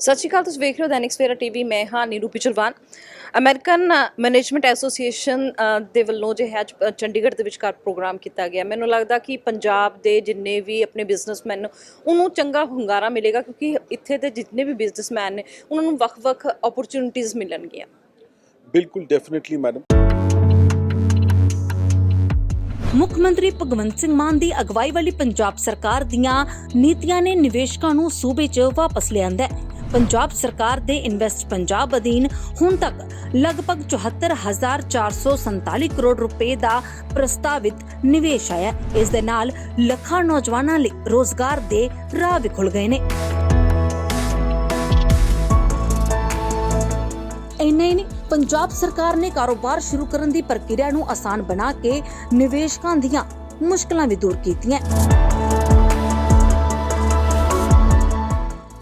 ਸਤਿ ਸ਼੍ਰੀ ਅਕਾਲ ਤੁਸੀਂ ਵੇਖ ਰਹੇ ਹੋ ਦੈਨਿਕ ਸਵੇਰਾ ਟੀਵੀ ਮੈਂ ਹਾਂ ਨੀਰੂ ਪਿਚਲਵਾਨ ਅਮਰੀਕਨ ਮੈਨੇਜਮੈਂਟ ਐਸੋਸੀਏਸ਼ਨ ਦੇ ਵੱਲੋਂ ਜੋ ਹੈ ਚੰਡੀਗੜ੍ਹ ਦੇ ਵਿਚਕਾਰ ਪ੍ਰੋਗਰਾਮ ਕੀਤਾ ਗਿਆ। ਮੈਨੂੰ ਲੱਗਦਾ ਕਿ ਪੰਜਾਬ ਦੇ ਜਿੰਨੇ ਵੀ ਆਪਣੇ ਬਿਜ਼ਨਸਮੈਨ ਨੇ ਉਹਨੂੰ ਚੰਗਾ ਹੁੰਗਾਰਾ ਮਿਲੇਗਾ ਕਿਉਂਕਿ ਇੱਥੇ ਦੇ ਜਿੰਨੇ ਵੀ ਬਿਜ਼ਨਸਮੈਨ ਨੇ ਉਹਨਾਂ ਨੂੰ ਵੱਖ-ਵੱਖ ਓਪਰਚੁਨਿਟੀਆਂ ਮਿਲਣਗੀਆਂ। ਬਿਲਕੁਲ ਡੈਫੀਨਿਟਲੀ ਮੈਡਮ ਮੁੱਖ ਮੰਤਰੀ ਭਗਵੰਤ ਸਿੰਘ ਮਾਨ ਦੀ ਅਗਵਾਈ ਵਾਲੀ ਪੰਜਾਬ ਸਰਕਾਰ ਦੀਆਂ ਨੀਤੀਆਂ ਨੇ ਨਿਵੇਸ਼ਕਾਂ ਨੂੰ ਸੂਬੇ 'ਚ ਵਾਪਸ ਲਿਆਂਦਾ ਹੈ। ਪੰਜਾਬ ਸਰਕਾਰ ਦੇ ਇਨਵੈਸਟ ਪੰਜਾਬ ਅਧੀਨ ਹੁਣ ਤੱਕ ਲਗਭਗ 74447 ਕਰੋੜ ਰੁਪਏ ਦਾ ਪ੍ਰਸਤਾਵਿਤ ਨਿਵੇਸ਼ ਆਇਆ ਇਸ ਦੇ ਨਾਲ ਲੱਖਾਂ ਨੌਜਵਾਨਾਂ ਲਈ ਰੋਜ਼ਗਾਰ ਦੇ ਰਾਹ ਵੀ ਖੁੱਲ ਗਏ ਨੇ। ਇੰਨਾ ਹੀ ਨਹੀਂ, ਪੰਜਾਬ ਸਰਕਾਰ ਨੇ ਕਾਰੋਬਾਰ ਸ਼ੁਰੂ ਕਰਨ ਦੀ ਪ੍ਰਕਿਰਿਆ ਨੂੰ ਆਸਾਨ ਬਣਾ ਕੇ ਨਿਵੇਸ਼ਕਾਂ ਦੀਆਂ ਮੁਸ਼ਕਲਾਂ ਵੀ ਦੂਰ ਕੀਤੀਆਂ।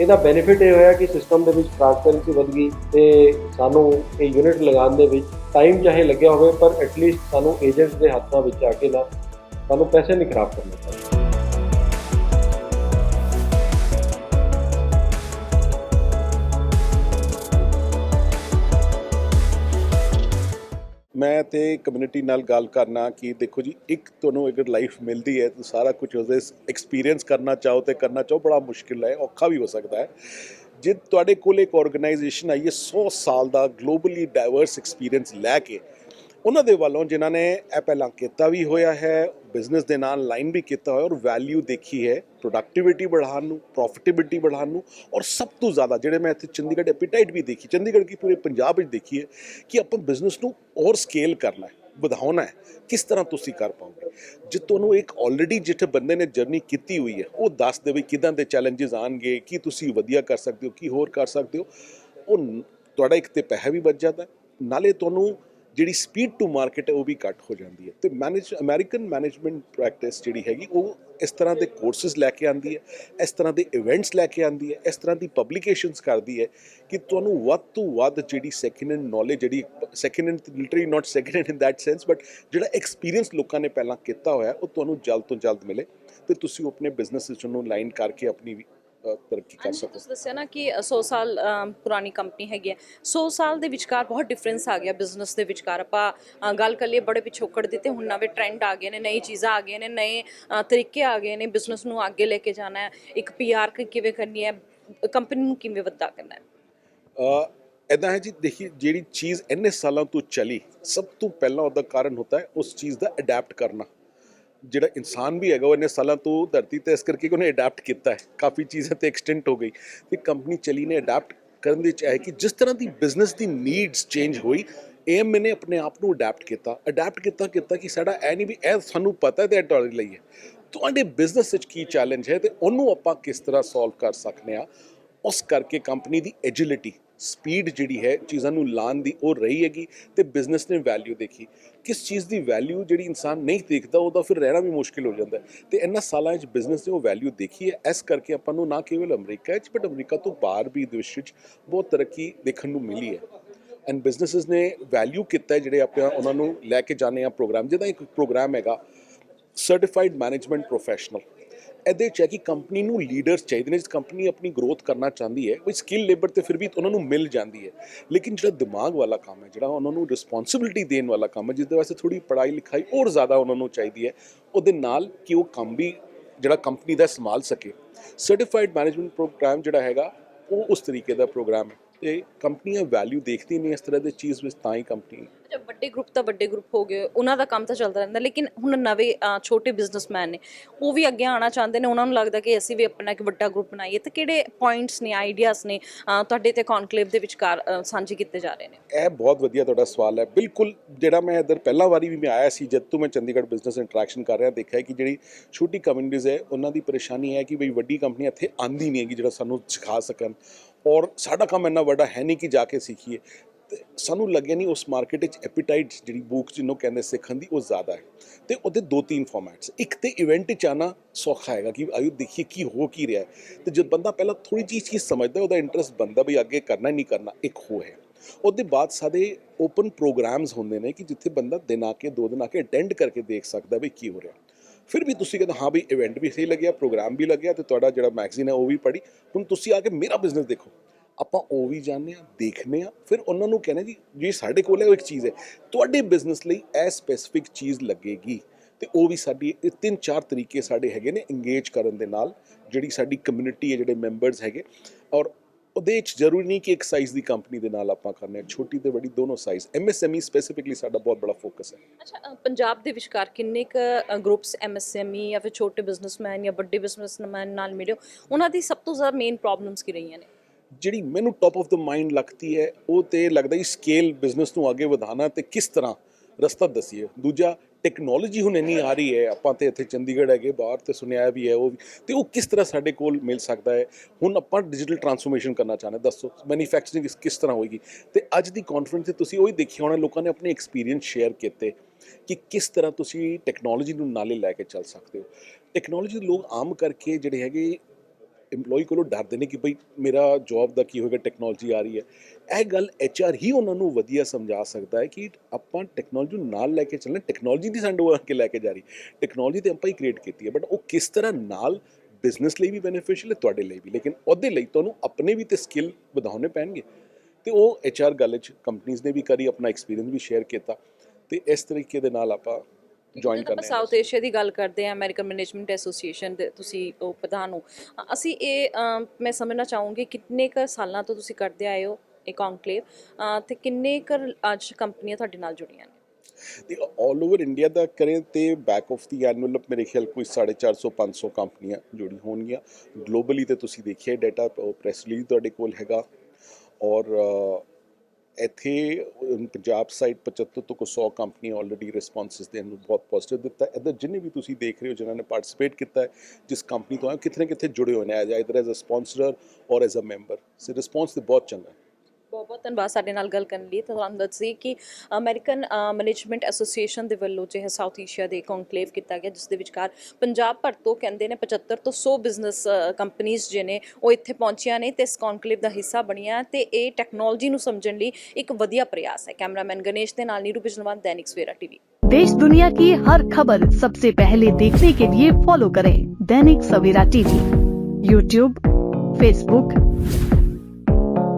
ਇਹਦਾ ਬੈਨੀਫਿਟ ਇਹ ਹੋਇਆ ਕਿ ਸਿਸਟਮ ਦੇ ਵਿੱਚ ਟ੍ਰਾਂਸਪੇਰੈਂਸੀ ਵਧ ਗਈ ਤੇ ਸਾਨੂੰ ਇਹ ਯੂਨਿਟ ਲਗਾਉਣ ਦੇ ਵਿੱਚ ਟਾਈਮ ਚਾਹੇ ਲੱਗਿਆ ਹੋਵੇ, ਪਰ ਐਟਲੀਸਟ ਸਾਨੂੰ ਏਜੰਟਸ ਦੇ ਹੱਥਾਂ ਵਿੱਚ ਆ ਕੇ ਨਾ ਸਾਨੂੰ ਪੈਸੇ ਨਹੀਂ ਖਰਾਬ ਕਰਨੇ ਪੈਂਦੇ ਮੈਂ ਤੇ ਕਮਿਊਨਿਟੀ ਨਾਲ ਗੱਲ ਕਰਨਾ ਕਿ ਦੇਖੋ ਜੀ, ਇੱਕ ਤੁਹਾਨੂੰ ਅਗਰ ਲਾਈਫ ਮਿਲਦੀ ਹੈ, ਤਾਂ ਸਾਰਾ ਕੁਝ ਉਹਦੇ ਐਕਸਪੀਰੀਅੰਸ ਕਰਨਾ ਚਾਹੋ ਤੇ ਕਰਨਾ ਚਾਹੋ, ਬੜਾ ਮੁਸ਼ਕਿਲ ਹੈ, ਔਖਾ ਵੀ ਹੋ ਸਕਦਾ ਹੈ। ਜੇ ਤੁਹਾਡੇ ਕੋਲ ਇੱਕ ਆਰਗੇਨਾਈਜੇਸ਼ਨ ਆਈ ਹੈ 100 ਸਾਲ ਦਾ ਗਲੋਬਲੀ ਡਾਈਵਰਸ ਐਕਸਪੀਰੀਅੰਸ ਲੈ ਕੇ, ਉਹਨਾਂ ਦੇ ਵੱਲੋਂ ਜਿਨ੍ਹਾਂ ਨੇ ਇਹ ਪਹਿਲਾਂ ਕੀਤਾ ਵੀ ਹੋਇਆ ਹੈ ਬਿਜ਼ਨਸ ਦੇ ਨਾਲ ਲਾਈਨ ਵੀ ਕੀਤਾ ਹੋਇਆ ਔਰ ਵੈਲਿਊ ਦੇਖੀ ਹੈ ਪ੍ਰੋਡਕਟਿਵਿਟੀ ਵਧਾਉਣ ਨੂੰ ਪ੍ਰੋਫਿਟੇਬਿਲਟੀ ਵਧਾਉਣ ਨੂੰ ਔਰ ਸਭ ਤੋਂ ਜ਼ਿਆਦਾ ਜਿਹੜੇ ਮੈਂ ਇੱਥੇ ਚੰਡੀਗੜ੍ਹ ਐਪੀਟਾਈਟ ਵੀ ਦੇਖੀ, ਚੰਡੀਗੜ੍ਹ ਕੀ ਪੂਰੇ ਪੰਜਾਬ ਵਿੱਚ ਦੇਖੀ ਹੈ ਕਿ ਆਪਾਂ ਬਿਜ਼ਨਸ ਨੂੰ ਔਰ ਸਕੇਲ ਕਰਨਾ ਹੈ, ਵਧਾਉਣਾ ਹੈ, ਕਿਸ ਤਰ੍ਹਾਂ ਤੁਸੀਂ ਕਰ ਪਾਓਗੇ? ਜੇ ਤੁਹਾਨੂੰ ਇੱਕ ਆਲਰੇਡੀ ਜਿੱਥੇ ਬੰਦੇ ਨੇ ਜਰਨੀ ਕੀਤੀ ਹੋਈ ਹੈ, ਉਹ ਦੱਸ ਦੇਵੇ ਕਿਦਾਂ ਦੇ ਚੈਲੰਜਸ ਆਣਗੇ ਕੀ ਤੁਸੀਂ ਵਧੀਆ ਕਰ ਸਕਦੇ ਹੋ, ਕੀ ਹੋਰ ਕਰ ਸਕਦੇ ਹੋ, ਉਹ ਤੁਹਾਡਾ ਇੱਕ ਤੇ ਪੈਸਾ ਵੀ ਬਚ ਜਾਂਦਾ ਨਾਲੇ ਤੁਹਾਨੂੰ ਜਿਹੜੀ ਸਪੀਡ ਟੂ ਮਾਰਕੀਟ ਹੈ, ਉਹ ਵੀ ਘੱਟ ਹੋ ਜਾਂਦੀ ਹੈ। ਤੇ ਮੈਨੇਜ ਅਮਰੀਕਨ ਮੈਨੇਜਮੈਂਟ ਪ੍ਰੈਕਟਿਸ ਜਿਹੜੀ ਹੈਗੀ, ਉਹ ਇਸ ਤਰ੍ਹਾਂ ਦੇ ਕੋਰਸਸ ਲੈ ਕੇ ਆਂਦੀ ਹੈ, ਇਸ ਤਰ੍ਹਾਂ ਦੇ ਇਵੈਂਟਸ ਲੈ ਕੇ ਆਂਦੀ ਹੈ, ਇਸ ਤਰ੍ਹਾਂ ਦੀ ਪਬਲੀਕੇਸ਼ਨਸ ਕਰਦੀ ਹੈ ਕਿ ਤੁਹਾਨੂੰ ਵੱਧ ਤੋਂ ਵੱਧ ਜਿਹੜੀ ਸੈਕਿੰਡ ਹੈਂਡ ਨੌਲੇਜ ਜਿਹੜੀ second hand literally not second hand in that sense but ਜਿਹੜਾ ਐਕਸਪੀਰੀਅੰਸ ਲੋਕਾਂ ਨੇ ਪਹਿਲਾਂ ਕੀਤਾ ਹੋਇਆ, ਉਹ ਤੁਹਾਨੂੰ ਜਲਦ ਤੋਂ ਜਲਦ ਮਿਲੇ। ਤੇ ਤੁਸੀਂ ਉਹ ਆਪਣੇ ਬਿਜ਼ਨਸ ਵਿੱਚ ਉਹਨੂੰ ਲਾਈਨ ਕਰਕੇ ਆਪਣੀ ਵੀ ਤਰੱਕੀ ਕਰ ਸਕੋ ਤੁਸੀਂ ਦੱਸਿਆ ਨਾ ਕਿ 100 ਸਾਲ ਪੁਰਾਣੀ ਕੰਪਨੀ ਹੈਗੀ ਹੈ। 100 ਸਾਲ ਦੇ ਵਿਚਕਾਰ ਬਹੁਤ ਡਿਫਰੈਂਸ ਆ ਗਿਆ ਬਿਜ਼ਨਸ ਦੇ ਵਿਚਕਾਰ। ਆਪਾਂ ਗੱਲ ਕਰ ਲਈਏ ਬੜੇ ਪਿਛੋਕੜ ਦੇ ਤੇ ਹੁਣ ਨਵੇਂ ਟ੍ਰੈਂਡ ਆ ਗਏ ਨੇ ਨਈ ਚੀਜ਼ਾਂ ਆ ਗਈਆਂ ਨੇ ਨਏ ਤਰੀਕੇ ਆ ਗਏ ਨੇ ਬਿਜ਼ਨਸ ਨੂੰ ਅੱਗੇ ਲੈ ਕੇ ਜਾਣਾ ਹੈ। ਇੱਕ ਪੀਆਰ ਕਿਵੇਂ ਕਰਨੀ ਹੈ ਕੰਪਨੀ ਨੂੰ ਕਿਵੇਂ ਵੱਡਾ ਕਰਨਾ ਹੈ। ਇਦਾਂ ਹੈ ਜੀ ਦੇਖੀ ਜਿਹੜੀ ਚੀਜ਼ ਇੰਨੇ ਸਾਲਾਂ ਤੋਂ ਚਲੀ ਸਭ ਤੋਂ ਪਹਿਲਾਂ ਉਹਦਾ ਕਾਰਨ ਹੁੰਦਾ ਹੈ ਉਸ ਚੀਜ਼ ਦਾ ਅਡਾਪਟ ਕਰਨਾ। ਜਿਹੜਾ ਇਨਸਾਨ ਵੀ ਹੈਗਾ, ਉਹ ਇੰਨੇ ਸਾਲਾਂ ਤੋਂ ਧਰਤੀ ਤੇ ਇਸ ਕਰਕੇ ਕਿ ਉਹਨੇ ਅਡਾਪਟ ਕੀਤਾ ਹੈ। ਕਾਫੀ ਚੀਜ਼ਾਂ ਤੇ ਐਕਸਟੈਂਟ ਹੋ ਗਈ। ਤੇ ਕੰਪਨੀ ਚਲੀ ਨੇ ਅਡਾਪਟ ਕਰਨ ਦੇ ਚ ਹੈ ਕਿ ਜਿਸ ਤਰ੍ਹਾਂ ਦੀ ਬਿਜ਼ਨਸ ਦੀ ਨੀਡਸ ਚੇਂਜ ਹੋਈ ਏਐਮ ਨੇ ਆਪਣੇ ਆਪ ਨੂੰ ਅਡਾਪਟ ਕੀਤਾ। ਅਡਾਪਟ ਕੀਤਾ ਕੀਤਾ ਕਿ ਸਾਡਾ ਐ ਨਹੀਂ ਵੀ ਇਹ ਸਾਨੂੰ ਪਤਾ ਤੇ ਇਹ ਤੁਹਾਡੇ ਲਈ ਹੈ। ਤੁਹਾਡੇ ਬਿਜ਼ਨਸ ਵਿੱਚ ਕੀ ਚੈਲੰਜ ਹੈ ਤੇ ਉਹਨੂੰ ਆਪਾਂ ਕਿਸ ਤਰ੍ਹਾਂ ਸੋਲਵ ਕਰ ਸਕਨੇ ਆ ਉਸ ਕਰਕੇ ਕੰਪਨੀ ਦੀ ਐਜਿਲਿਟੀ ਸਪੀਡ ਜਿਹੜੀ ਹੈ, ਚੀਜ਼ਾਂ ਨੂੰ ਲਾਣ ਦੀ ਉਹ ਰਹੀ ਹੈਗੀ ਤੇ ਬਿਜ਼ਨਸ ਨੇ ਵੈਲਿਊ ਦੇਖੀ। ਕਿਸ ਚੀਜ਼ ਦੀ ਵੈਲਿਊ ਜਿਹੜੀ ਇਨਸਾਨ ਨਹੀਂ ਦੇਖਦਾ, ਉਹਦਾ ਫਿਰ ਰਹਿਣਾ ਵੀ ਮੁਸ਼ਕਿਲ ਹੋ ਜਾਂਦਾ ਹੈ। ਤੇ ਇਹਨਾਂ ਸਾਲਾਂ ਵਿੱਚ ਬਿਜ਼ਨਸ ਨੇ ਉਹ ਵੈਲਿਊ ਦੇਖੀ ਹੈ, ਇਸ ਕਰਕੇ ਆਪਾਂ ਨੂੰ ਨਾ ਕੇਵਲ ਅਮਰੀਕਾ ਵਿੱਚ ਬਟ ਅਮਰੀਕਾ ਤੋਂ ਬਾਹਰ ਵੀ ਵਿਸ਼ਵ ਵਿੱਚ ਬਹੁਤ ਤਰੱਕੀ ਦੇਖਣ ਨੂੰ ਮਿਲੀ ਹੈ। ਐਂਡ ਬਿਜ਼ਨੈਸਸ ਨੇ ਵੈਲਿਊ ਕੀਤਾ ਜਿਹੜੇ ਆਪਾਂ ਉਹਨਾਂ ਨੂੰ ਲੈ ਕੇ ਜਾਣੇ ਆ ਪ੍ਰੋਗਰਾਮ ਜਿਹਦਾ ਇੱਕ ਪ੍ਰੋਗਰਾਮ ਹੈਗਾ ਸਰਟੀਫਾਈਡ ਮੈਨੇਜਮੈਂਟ ਪ੍ਰੋਫੈਸ਼ਨਲ ਇਹਦੇ ਚ ਹੈ ਕਿ ਕੰਪਨੀ ਨੂੰ ਲੀਡਰਸ ਚਾਹੀਦੇ ਨੇ, ਜਿਸ ਕੰਪਨੀ ਆਪਣੀ ਗਰੋਥ ਕਰਨਾ ਚਾਹੁੰਦੀ ਹੈ, ਕੋਈ ਸਕਿੱਲ ਲੇਬਰ ਤੇ ਫਿਰ ਵੀ ਉਹਨਾਂ ਨੂੰ ਮਿਲ ਜਾਂਦੀ ਹੈ। ਲੇਕਿਨ ਜਿਹੜਾ ਦਿਮਾਗ ਵਾਲਾ ਕੰਮ ਹੈ, ਜਿਹੜਾ ਉਹਨਾਂ ਨੂੰ ਰਿਸਪੌਂਸਿਬਿਲਟੀ ਦੇਣ ਵਾਲਾ ਕੰਮ ਹੈ ਜਿਸ ਦੇ ਵਾਸਤੇ ਥੋੜੀ ਪੜ੍ਹਾਈ ਲਿਖਾਈ ਹੋਰ ਜ਼ਿਆਦਾ ਉਹਨਾਂ ਨੂੰ ਚਾਹੀਦੀ ਹੈ, ਉਹਦੇ ਨਾਲ ਕਿ ਉਹ ਕੰਮ ਵੀ ਜਿਹੜਾ ਕੰਪਨੀ ਦਾ ਸੰਭਾਲ ਸਕੇ। ਸਰਟੀਫਾਈਡ ਮੈਨੇਜਮੈਂਟ ਪ੍ਰੋਗਰਾਮ ਜਿਹੜਾ ਹੈਗਾ, ਉਹ ਉਸ ਤਰੀਕੇ ਦਾ ਪ੍ਰੋਗਰਾਮ ਹੈ ਤੇ ਕੰਪਨੀਆਂ ਵੈਲਿਊ ਦੇਖਦੀਆਂ ਨੇ ਇਸ ਤਰ੍ਹਾਂ ਦੇ ਚੀਜ਼ ਵਿੱਚ, ਤਾਂ ਹੀ ਕੰਪਨੀ ਵੱਡੇ ਗਰੁੱਪ ਤਾਂ ਵੱਡੇ ਗਰੁੱਪ ਹੋ ਗਏ ਉਹਨਾਂ ਦਾ ਕੰਮ ਤਾਂ ਚੱਲਦਾ ਰਹਿੰਦਾ ਲੇਕਿਨ ਹੁਣ ਨਵੇਂ ਅ, ਛੋਟੇ ਬਿਜ਼ਨਸਮੈਨ ਨੇ ਉਹ ਵੀ ਅੱਗੇ ਆਉਣਾ ਚਾਹੁੰਦੇ ਨੇ ਉਹਨਾਂ ਨੂੰ ਲੱਗਦਾ ਕਿ ਅਸੀਂ ਵੀ ਆਪਣਾ ਇੱਕ ਵੱਡਾ ਗਰੁੱਪ ਬਣਾਈਏ ਤੇ ਕਿਹੜੇ ਪੁਆਇੰਟਸ ਨੇ ਆਈਡੀਆਜ਼ ਨੇ ਅ, ਤੁਹਾਡੇ ਤੇ ਕਨਕਲੇਵ ਦੇ ਵਿਚਕਾਰ ਅ, ਸਾਂਝੇ ਕੀਤੇ ਜਾ ਰਹੇ ਨੇ? ਇਹ ਬਹੁਤ ਵਧੀਆ ਤੁਹਾਡਾ ਸਵਾਲ ਹੈ ਬਿਲਕੁਲ ਜਿਹੜਾ ਮੈਂ ਇੱਧਰ ਪਹਿਲਾਂ ਵਾਰੀ ਵੀ ਮੈਂ ਆਇਆ ਸੀ ਜਦ ਤੋਂ ਮੈਂ ਚੰਡੀਗੜ੍ਹ ਬਿਜ਼ਨਸ ਇੰਟਰੈਕਸ਼ਨ ਕਰ ਰਿਹਾ ਦੇਖਿਆ ਕਿ ਜਿਹੜੀ ਛੋਟੀ ਕਮਿਊਨਿਟੀਜ਼ ਹੈ ਉਹਨਾਂ ਦੀ ਪਰੇਸ਼ਾਨੀ ਹੈ ਕਿ ਬਈ ਵੱਡੀ ਕੰਪਨੀ ਇੱਥੇ ਆਂਦੀ ਨਹੀਂ ਹੈਗੀ ਜਿਹੜਾ ਸਾਨੂੰ ਸਿਖਾ ਸਕਣ ਔਰ ਸਾਡਾ ਕੰਮ ਇੰਨਾ ਵੱਡਾ ਹੈ ਨਹੀਂ ਕਿ ਜਾ ਕੇ ਸਿੱਖੀਏ। ਤੇ ਸਾਨੂੰ ਲੱਗਿਆ ਨਹੀਂ ਉਸ ਮਾਰਕੀਟ ਵਿੱਚ ਐਪੀਟਾਈਟ ਜਿਹੜੀ ਬੁੱਕ ਜਿਹਨੂੰ ਕਹਿੰਦੇ ਸਿੱਖਣ ਦੀ ਉਹ ਜ਼ਿਆਦਾ ਹੈ। ਤੇ ਉਹਦੇ ਦੋ ਤਿੰਨ ਫਾਰਮੈਟਸ ਇੱਕ ਤੇ ਇਵੈਂਟ ਚ ਆਉਣਾ ਸੌਖਾ ਹੈਗਾ ਕਿ ਆਇਓ ਦੇਖੀਏ ਕੀ ਹੋ ਕੀ ਰਿਹਾ ਹੈ। ਤੇ ਜਦ ਬੰਦਾ ਪਹਿਲਾਂ ਥੋੜੀ ਜਿਹੀ ਚੀਜ਼ ਸਮਝਦਾ ਉਹਦਾ ਇੰਟਰਸਟ ਬੰਦਾ ਵੀ ਅੱਗੇ ਕਰਨਾ, ਨਹੀਂ ਕਰਨਾ, ਇੱਕ ਹੋ ਹੈ। ਉਹਦੇ ਬਾਅਦ ਸਾਡੇ ਓਪਨ ਪ੍ਰੋਗਰਾਮਸ ਹੁੰਦੇ ਨੇ ਕਿ ਜਿੱਥੇ ਬੰਦਾ ਦਿਨ ਆ ਕੇ, ਦੋ ਦਿਨ ਆ ਕੇ ਅਟੈਂਡ ਕਰਕੇ ਦੇਖ ਸਕਦਾ ਵੀ ਕੀ ਹੋ ਰਿਹਾ। ਫਿਰ ਵੀ ਤੁਸੀਂ ਕਹਿੰਦੇ, ਹਾਂ ਵੀ ਇਵੈਂਟ ਵੀ ਸਹੀ ਲੱਗਿਆ ਪ੍ਰੋਗਰਾਮ ਵੀ ਲੱਗਿਆ ਤੇ ਤੁਹਾਡਾ ਜਿਹੜਾ ਮੈਗਜ਼ੀਨ ਹੈ ਉਹ ਵੀ ਪੜ੍ਹੀ। ਹੁਣ ਤੁਸੀਂ ਆ ਕੇ ਮੇਰਾ ਬਿਜ਼ਨਸ ਦੇਖੋ। ਆਪਾਂ ਉਹ ਵੀ ਜਾਣਦੇ ਆ ਦੇਖਨੇ ਆ ਫਿਰ ਉਹਨਾਂ ਨੂੰ ਕਹਿੰਦੇ ਜੀ, ਜੇ ਸਾਡੇ ਕੋਲ ਹੈ ਉਹ ਇੱਕ ਚੀਜ਼ ਹੈ, ਤੁਹਾਡੇ ਬਿਜ਼ਨਸ ਲਈ ਇਹ ਸਪੈਸੀਫਿਕ ਚੀਜ਼ ਲੱਗੇਗੀ। ਤੇ ਉਹ ਵੀ ਸਾਡੀ, ਇਹ ਤਿੰਨ ਚਾਰ ਤਰੀਕੇ ਸਾਡੇ ਹੈਗੇ ਨੇ ਇੰਗੇਜ ਕਰਨ ਦੇ ਨਾਲ, ਜਿਹੜੀ ਸਾਡੀ ਕਮਿਊਨਿਟੀ ਹੈ, ਜਿਹੜੇ ਮੈਂਬਰਸ ਹੈਗੇ। ਔਰ ਉਹਦੇ ਵਿੱਚ ਜ਼ਰੂਰੀ ਨਹੀਂ ਕਿ ਇੱਕ ਸਾਈਜ਼ ਦੀ ਕੰਪਨੀ ਦੇ ਨਾਲ ਆਪਾਂ ਕਰਨੇ ਆ, ਛੋਟੀ ਤੇ ਵੱਡੀ ਦੋਨੋਂ ਸਾਈਜ਼ ਐਮਐਸਐਮਈ ਸਪੈਸੀਫਿਕਲੀ ਸਾਡਾ ਬਹੁਤ ਬੜਾ ਫੋਕਸ ਹੈ। ਅੱਛਾ ਪੰਜਾਬ ਦੇ ਵਿਚਕਾਰ ਕਿੰਨੇ ਕ ਗਰੁੱਪਸ ਐਮਐਸਐਮਈ E ਜਾਂ ਫਿਰ ਛੋਟੇ ਬਿਜ਼ਨਸਮੈਨ ਜਾਂ ਵੱਡੇ ਬਿਜ਼ਨਸਮੈਨ ਨਾਲ ਮਿਲਿਓ, ਉਹਨਾਂ ਦੀ ਸਭ ਤੋਂ ਜ਼ਿਆਦਾ ਮੇਨ ਪ੍ਰੋਬਲਮਸ ਕੀ ਰਹੀਆਂ ਨੇ? ਜਿਹੜੀ ਮੈਨੂੰ ਟੌਪ ਆਫ ਦਾ ਮਾਈਂਡ ਲੱਗਦੀ ਹੈ, ਉਹ ਤੇ ਲੱਗਦਾ ਹੀ ਸਕੇਲ ਬਿਜ਼ਨਸ ਨੂੰ ਅੱਗੇ ਵਧਾਉਣਾ ਤੇ ਕਿਸ ਤਰ੍ਹਾਂ ਰਸਤਾ ਦਸੀਏ। ਦੂਜਾ ਟੈਕਨੋਲੋਜੀ ਹੁਣ ਇੰਨੀ ਆ ਰਹੀ ਹੈ, ਆਪਾਂ ਤੇ ਇੱਥੇ ਚੰਡੀਗੜ੍ਹ ਹੈਗੇ, ਬਾਹਰ ਤੇ ਸੁਣਿਆ ਵੀ ਹੈ, ਉਹ ਵੀ, ਤੇ ਉਹ ਕਿਸ ਤਰ੍ਹਾਂ ਸਾਡੇ ਕੋਲ ਮਿਲ ਸਕਦਾ ਹੈ? ਹੁਣ ਆਪਾਂ ਡਿਜੀਟਲ ਟਰਾਂਸਫਰਮੇਸ਼ਨ ਕਰਨਾ ਚਾਹੁੰਦੇ ਦੱਸੋ ਮੈਨੂਫੈਕਚਰਿੰਗ ਕਿਸ ਤਰ੍ਹਾਂ ਹੋਏਗੀ? ਤੇ ਅੱਜ ਦੀ ਕਾਨਫਰੰਸ ਤੇ ਤੁਸੀਂ ਉਹੀ ਦੇਖਿਆ ਹੋਣਾ, ਲੋਕਾਂ ਨੇ ਆਪਣੇ ਐਕਸਪੀਰੀਅੰਸ ਸ਼ੇਅਰ ਕੀਤੇ ਕਿ ਕਿਸ ਤਰ੍ਹਾਂ ਤੁਸੀਂ ਟੈਕਨੋਲੋਜੀ ਨੂੰ ਨਾਲੇ ਲੈ ਕੇ ਚੱਲ ਸਕਦੇ ਹੋ। ਟੈਕਨੋਲੋਜੀ ਲੋਕ ਆਮ ਕਰਕੇ ਜਿਹੜੇ ਹੈਗੇ EMPLOYE ਕੋਲੋਂ ਡਰਦੇ ਨੇ ਕਿ ਭਈ ਮੇਰਾ ਜੌਬ ਦਾ ਕੀ ਹੋਏਗਾ ਟੈਕਨੋਲੋਜੀ ਆ ਰਹੀ ਹੈ। ਇਹ ਗੱਲ HR ਹੀ ਉਹਨਾਂ ਨੂੰ ਵਧੀਆ ਸਮਝਾ ਸਕਦਾ ਹੈ ਕਿ ਆਪਾਂ ਟੈਕਨੋਲੋਜੀ ਨੂੰ ਨਾਲ ਲੈ ਕੇ ਚੱਲਣਾ ਟੈਕਨੋਲੋਜੀ ਦੀ ਸਾਨੂੰ ਆ ਕੇ ਲੈ ਕੇ ਜਾ ਰਹੀ। ਟੈਕਨੋਲੋਜੀ ਤੇ ਆਪਾਂ ਹੀ ਕ੍ਰੀਏਟ ਕੀਤੀ ਹੈ ਬਟ ਉਹ ਕਿਸ ਤਰ੍ਹਾਂ ਨਾਲ ਬਿਜ਼ਨਸ ਲਈ ਵੀ ਬੈਨੀਫੀਸ਼ੀਅਲ ਹੈ, ਤੁਹਾਡੇ ਲਈ ਵੀ। ਲੇਕਿਨ ਉਹਦੇ ਲਈ ਤੁਹਾਨੂੰ ਆਪਣੇ ਵੀ ਤੇ ਸਕਿੱਲ ਵਧਾਉਣੇ ਪੈਣਗੇ। ਤੇ ਉਹ HR ਗੱਲ ਚ ਕੰਪਨੀਆਂ ਨੇ ਵੀ ਕਰੀ, ਆਪਣਾ ਐਕਸਪੀਰੀਅੰਸ ਵੀ ਸ਼ੇਅਰ ਕੀਤਾ। ਤੇ ਇਸ ਤਰੀਕੇ ਦੇ ਨਾਲ ਆਪਾਂ ਜੁਆਇਨ ਜਦੋਂ ਆਪਾਂ ਕਰਨਾ ਸਾਊਥ ਏਸ਼ੀਆ ਦੀ ਗੱਲ ਕਰਦੇ ਆ ਅਮਰੀਕਨ ਮੈਨੇਜਮੈਂਟ ਐਸੋਸੀਏਸ਼ਨ ਦੇ ਤੁਸੀਂ ਉਹ ਪ੍ਰਧਾਨ ਹੋ ਅਸੀਂ ਇਹ ਮੈਂ ਸਮਝਣਾ ਚਾਹੂੰਗੀ ਕਿੰਨੇ ਕ ਸਾਲਾਂ ਤੋਂ ਤੁਸੀਂ ਕਰਦੇ ਆਏ ਹੋ ਇਹ ਕੌਨਕਲੇਵ ਤੇ ਕਿੰਨੇ ਕ ਅੱਜ ਕੰਪਨੀਆਂ ਤੁਹਾਡੇ ਨਾਲ ਜੁੜੀਆਂ ਨੇ? ਤੇ ਆਲ ਓਵਰ ਇੰਡੀਆ ਦਾ ਕਰੇ ਤੇ ਬੈਕ ਆਫ ਦੀ ਐਨੂਅਲ ਮੇਰੇ ਖਿਆਲ ਕੋਈ 450 500 ਕੰਪਨੀਆਂ ਜੁੜੀ ਹੋਣਗੀਆਂ। ਗਲੋਬਲੀ ਤੇ ਤੁਸੀਂ ਦੇਖਿਆ ਡਾਟਾ ਪ੍ਰੈਸ ਰਿਲੀਜ਼ ਤੁਹਾਡੇ ਕੋਲ ਹੈਗਾ। ਔਰ ਇੱਥੇ ਪੰਜਾਬ ਸਾਈਡ 75 ਤੋਂ ਕੋ 100 ਕੰਪਨੀ ਆਲਰੇਡੀ ਰਿਸਪੌਂਸਸ ਦੇਣ ਨੂੰ ਬਹੁਤ ਪੋਜ਼ਿਟਿਵ ਦਿੱਤਾ ਹੈ। ਇੱਧਰ ਜਿੰਨੇ ਵੀ ਤੁਸੀਂ ਦੇਖ ਰਹੇ ਹੋ ਜਿਨ੍ਹਾਂ ਨੇ ਪਾਰਟਿਸਿਪੇਟ ਕੀਤਾ ਹੈ, ਜਿਸ ਕੰਪਨੀ ਤੋਂ ਆਏ ਕਿਥੇ ਨਾ ਕਿਥੇ ਜੁੜੇ ਹੋਏ ਨੇ as either as a sponsor or as a member say response ਤੇ ਬਹੁਤ ਚੰਗਾ ਹੈ ਬਹੁਤ ਬਹੁਤ ਧੰਨਵਾਦ ਸਾਡੇ ਨਾਲ ਗੱਲ ਕਰਨ ਲਈ ਤਾਂ ਤੁਹਾਨੂੰ ਦੱਸੀ ਕਿ ਅਮਰੀਕਨ ਮੈਨੇਜਮੈਂਟ ਐਸੋਸੀਏਸ਼ਨ ਦੇ ਵੱਲੋਂ ਜਿਹੜਾ ਸਾਊਥ ਏਸ਼ੀਆ ਦੇ ਕੌਨਕਲੇਵ ਕੀਤਾ ਗਿਆ ਜਿਸ ਦੇ ਵਿਚਕਾਰ ਪੰਜਾਬ ਭਰ ਤੋਂ ਕਹਿੰਦੇ ਨੇ 75 ਤੋਂ 100 ਬਿਜ਼ਨਸ ਕੰਪਨੀਆਂ ਜੇ ਨੇ ਉਹ ਇੱਥੇ ਪਹੁੰਚੀਆਂ ਨੇ ਤੇ ਇਸ ਕੌਨਕਲੇਵ ਦਾ ਹਿੱਸਾ ਬਣੀਆਂ ਤੇ ਇਹ ਟੈਕਨੋਲੋਜੀ ਨੂੰ ਸਮਝਣ ਲਈ ਇੱਕ ਵਧੀਆ ਪ੍ਰਯਾਸ ਹੈ ਕੈਮਰਾਮੈਨ ਗਣੇਸ਼ ਦੇ ਨਾਲ ਨੀਰੂ ਬਿਜਨਵਾਨ ਦੈਨਿਕ ਸਵੇਰਾ ਟੀਵੀ देश दुनिया की हर खबर सबसे पहले देखने के लिए फॉलो करें Dainik Savera TV YouTube Facebook